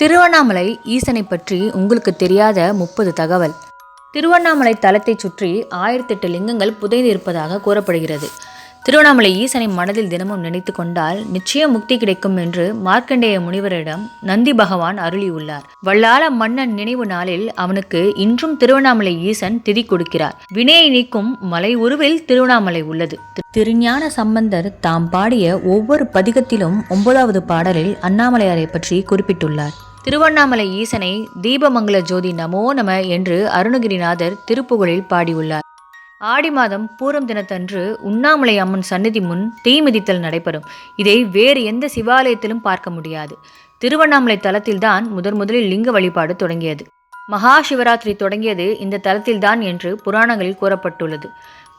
திருவண்ணாமலை ஈசனை பற்றி உங்களுக்கு தெரியாத முப்பது தகவல். திருவண்ணாமலை தலத்தைச் சுற்றி ஆயிரத்தெட்டு லிங்கங்கள் புதைந்து இருப்பதாக கூறப்படுகிறது. திருவண்ணாமலை ஈசனை மனதில் தினமும் நினைத்து கொண்டால் நிச்சயம் முக்தி கிடைக்கும் என்று மார்க்கண்டேய முனிவரிடம் நந்தி பகவான் அருளியுள்ளார். வல்லாள மன்னன் நினைவு நாளில் அவனுக்கு இன்றும் திருவண்ணாமலை ஈசன் திதி கொடுக்கிறார். வினையை நீக்கும் மலை உருவில் திருவண்ணாமலை உள்ளது. திருஞான சம்பந்தர் தாம் பாடிய ஒவ்வொரு பதிகத்திலும் ஒன்பதாவது பாடலில் அண்ணாமலையாரை பற்றி குறிப்பிட்டுள்ளார். திருவண்ணாமலை ஈசனை தீபமங்கல ஜோதி நமோ நம என்று அருணகிரிநாதர் திருப்புகழில் பாடியுள்ளார். ஆடி மாதம் பூரம் தினத்தன்று உண்ணாமலை அம்மன் சன்னதி முன் தீ மிதித்தல் நடைபெறும். இதை வேறு எந்த சிவாலயத்திலும் பார்க்க முடியாது. திருவண்ணாமலை தலத்தில்தான் முதன் முதலில் லிங்க வழிபாடு தொடங்கியது. மகா சிவராத்திரி தொடங்கியது இந்த தலத்தில்தான் என்று புராணங்களில் கூறப்பட்டுள்ளது.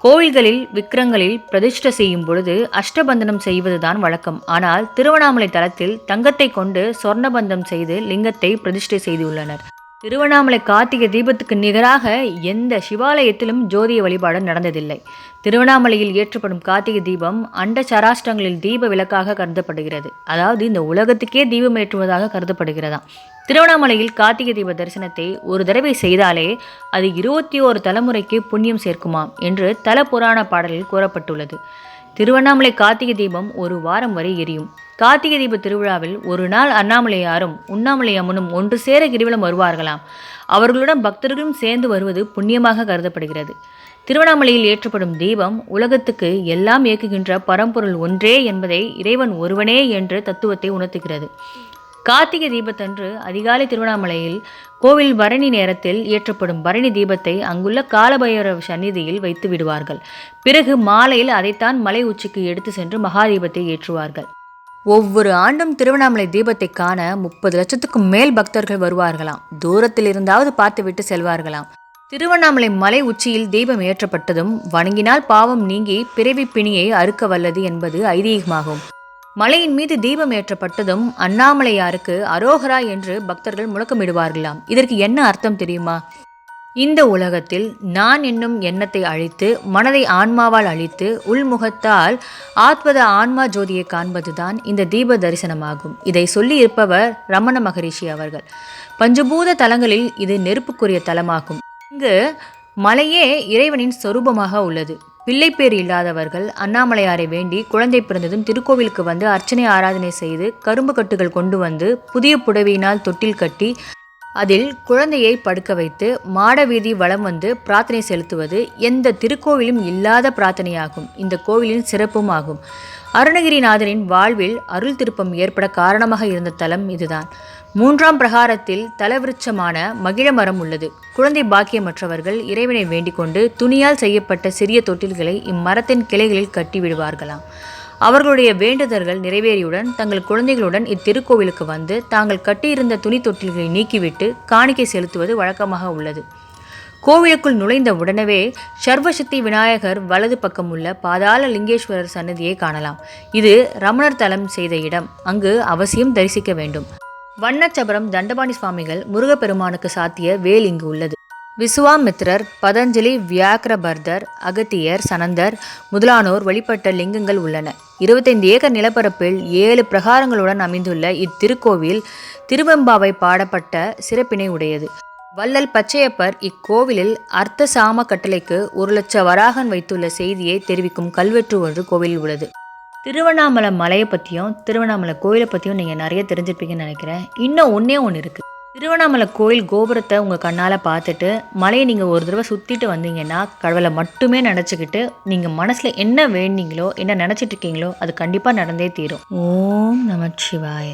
கோவில்களில் விக்கிரங்களில் பிரதிஷ்டை செய்யும் பொழுது அஷ்டபந்தனம் செய்வதுதான் வழக்கம். ஆனால் திருவண்ணாமலை தலத்தில் தங்கத்தை கொண்டு சொர்ணபந்தம் செய்து லிங்கத்தை பிரதிஷ்டை செய்துள்ளனர். திருவண்ணாமலை கார்த்திகை தீபத்துக்கு நிகராக எந்த சிவாலயத்திலும் ஜோதிய வழிபாடு நடந்ததில்லை. திருவண்ணாமலையில் ஏற்றப்படும் கார்த்திகை தீபம் அண்ட சராஷ்டங்களில் தீப விளக்காக கருதப்படுகிறது. அதாவது இந்த உலகத்துக்கே தீபம் ஏற்றுவதாக கருதப்படுகிறதாம். திருவண்ணாமலையில் கார்த்திகை தீப தரிசனத்தை ஒரு தடவை செய்தாலே அது இருபத்தி ஓரு தலைமுறைக்கு புண்ணியம் சேர்க்குமாம் என்று தல புராண பாடலில் கூறப்பட்டுள்ளது. திருவண்ணாமலை கார்த்திகை தீபம் ஒரு வாரம் வரை எரியும். கார்த்திகை தீப திருவிழாவில் ஒரு நாள் அண்ணாமலையாரும் உண்ணாமலை அம்மனும் ஒன்று சேர கிரிவலம் வருவார்களாம். அவர்களுடன் பக்தர்களும் சேர்ந்து வருவது புண்ணியமாக கருதப்படுகிறது. திருவண்ணாமலையில் ஏற்றப்படும் தீபம் உலகத்துக்கு எல்லாம் இயக்குகின்ற பரம்பொருள் ஒன்றே என்பதை இறைவன் ஒருவனே என்ற தத்துவத்தை உணர்த்துகிறது. கார்த்திகை தீபத்தன்று அதிகாலை திருவண்ணாமலையில் கோவில் பரணி நேரத்தில் ஏற்றப்படும் பரணி தீபத்தை அங்குள்ள காலபைரவ சந்நிதியில் வைத்து விடுவார்கள். பிறகு மாலையில் அதைத்தான் மலை உச்சிக்கு எடுத்து சென்று மகாதீபத்தை ஏற்றுவார்கள். ஒவ்வொரு ஆண்டும் திருவண்ணாமலை தீபத்தை காண முப்பது லட்சத்துக்கும் மேல் பக்தர்கள் வருவார்களாம். தூரத்தில் இருந்தாவது பார்த்துவிட்டு செல்வார்களாம். திருவண்ணாமலை மலை உச்சியில் தீபம் ஏற்றப்பட்டதும் வணங்கினால் பாவம் நீங்கி பிறவி பிணியை அறுக்க வல்லது என்பது ஐதீகமாகும். மலையின் மீது தீபம் ஏற்றப்பட்டதும் அண்ணாமலையாருக்கு அரோகரா என்று பக்தர்கள் முழக்கமிடுவார்களாம். இதற்கு என்ன அர்த்தம் தெரியுமா? இந்த உலகத்தில் நான் என்னும் எண்ணத்தை அழித்து மனதை ஆன்மாவால் அழித்து உள்முகத்தால் ஆத்மத ஆன்மா ஜோதியை காண்பதுதான் இந்த தீப தரிசனமாகும். இதை சொல்லி இருப்பவர் ரமண மகரிஷி அவர்கள். பஞ்சபூத தலங்களில் இது நெருப்புக்குரிய தலமாகும். இங்கு மலையே இறைவனின் சொரூபமாக உள்ளது. பிள்ளைப்பேர் இல்லாதவர்கள் அண்ணாமலையாரை வேண்டி குழந்தை பிறந்ததும் திருக்கோவிலுக்கு வந்து அர்ச்சனை ஆராதனை செய்து கரும்பு கட்டுகள் கொண்டு வந்து புதிய புடவையினால் தொட்டில் கட்டி அதில் குழந்தையை படுக்க வைத்து மாட வீதி வளம் வந்து பிரார்த்தனை செலுத்துவது எந்த திருக்கோவிலும் இல்லாத பிரார்த்தனையாகும். இந்த கோவிலின் சிறப்பும் ஆகும். அருணகிரிநாதரின் வாழ்வில் அருள் திருப்பம் ஏற்பட காரணமாக இருந்த தலம் இதுதான். மூன்றாம் பிரகாரத்தில் தலவிருட்சமான மகிழ மரம் உள்ளது. குழந்தை பாக்கியமற்றவர்கள் இறைவனை வேண்டிக் கொண்டு துணியால் செய்யப்பட்ட சிறிய தொட்டில்களை இம்மரத்தின் கிளைகளில் கட்டி விடுவார்களாம். அவர்களுடைய வேண்டுதல்கள் நிறைவேறியுடன் தங்கள் குழந்தைகளுடன் இத்திருக்கோவிலுக்கு வந்து தாங்கள் கட்டியிருந்த துணி தொட்டில்களை நீக்கிவிட்டு காணிக்கை செலுத்துவது வழக்கமாக உள்ளது. கோவிலுக்குள் நுழைந்த உடனே சர்வசக்தி விநாயகர் வலது பக்கம் உள்ள பாதாள லிங்கேஸ்வரர் சன்னதியை காணலாம். இது ரமணர் தலம் செய்த இடம். அங்கு அவசியம் தரிசிக்க வேண்டும். வண்ணச்சபரம் தண்டபாணி சுவாமிகள் முருகப்பெருமானுக்கு சாத்திய வேல் இங்கு உள்ளது. விசுவாமித்ரர் பதஞ்சலி வியாக்கிரபர்தர் அகத்தியர் சனந்தர் முதலானோர் வழிபட்ட லிங்கங்கள் உள்ளன. இருபத்தைந்து ஏக்கர் நிலப்பரப்பில் ஏழு பிரகாரங்களுடன் அமைந்துள்ள இத்திருக்கோவில் திருவெம்பாவை பாடப்பட்ட சிறப்பினை உடையது. வள்ளல் பச்சையப்பர் இக்கோவிலில் அர்த்த சாம கட்டளைக்கு ஒரு லட்ச வராகன் வைத்துள்ள செய்தியை தெரிவிக்கும் கல்வெட்டு ஒன்று கோவிலில் உள்ளது. திருவண்ணாமலை மலையை பற்றியும் திருவண்ணாமலை கோயிலை பற்றியும் நீங்கள் நிறைய தெரிஞ்சிருப்பீங்கன்னு நினைக்கிறேன். இன்னும் ஒன்றே ஒன்று இருக்குது திருவண்ணாமலை கோயில் கோபுரத்தை உங்கள் கண்ணால் பார்த்துட்டு மலையை நீங்கள் ஒரு தடவை சுற்றிட்டு வந்தீங்கன்னா கடவுளை மட்டுமே நினச்சிக்கிட்டு நீங்கள் மனசில் என்ன வேண்டிங்களோ என்ன நினச்சிட்டு இருக்கீங்களோ அது கண்டிப்பாக நடந்தே தீரும். ஓம் நமச்சிவாய.